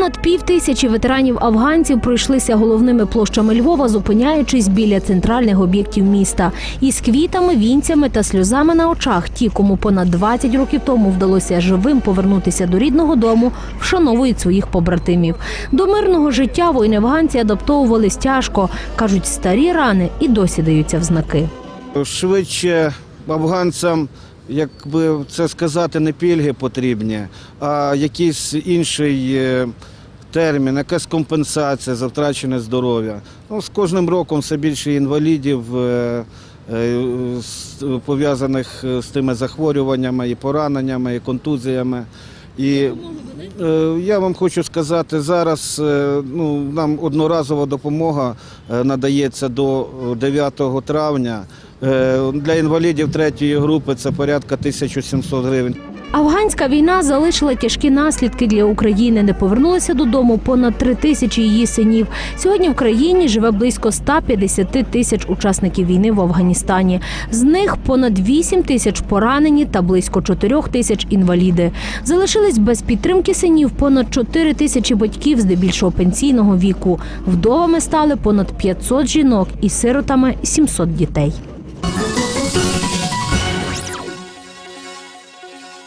Понад пів тисячі ветеранів афганців пройшлися головними площами Львова, зупиняючись біля центральних об'єктів міста. Із квітами, вінцями та сльозами на очах. Ті, кому понад 20 років тому вдалося живим повернутися до рідного дому, вшановують своїх побратимів. До мирного життя воїни афганці адаптовувались тяжко. кажуть, старі рани і досі даються в знаки. Швидше афганцям, як би це сказати, не пільги потрібні, а якийсь інший е, термін, якась компенсація за втрачене здоров'я. Ну, з кожним роком все більше інвалідів. е, е, пов'язаних з тими захворюваннями, і пораненнями, і контузіями. І е, я вам хочу сказати, зараз е, ну, нам одноразова допомога е, надається до е, 9 травня. Для інвалідів третьої групи це порядка 1700 гривень. Афганська війна залишила тяжкі наслідки для України. Не повернулися додому понад три тисячі її синів. Сьогодні в країні живе близько 150 тисяч учасників війни в Афганістані. З них понад 8 тисяч поранені та близько 4 тисяч інваліди. Залишились без підтримки синів понад 4 тисячі батьків, здебільшого пенсійного віку. Вдовами стали понад 500 жінок і сиротами 700 дітей.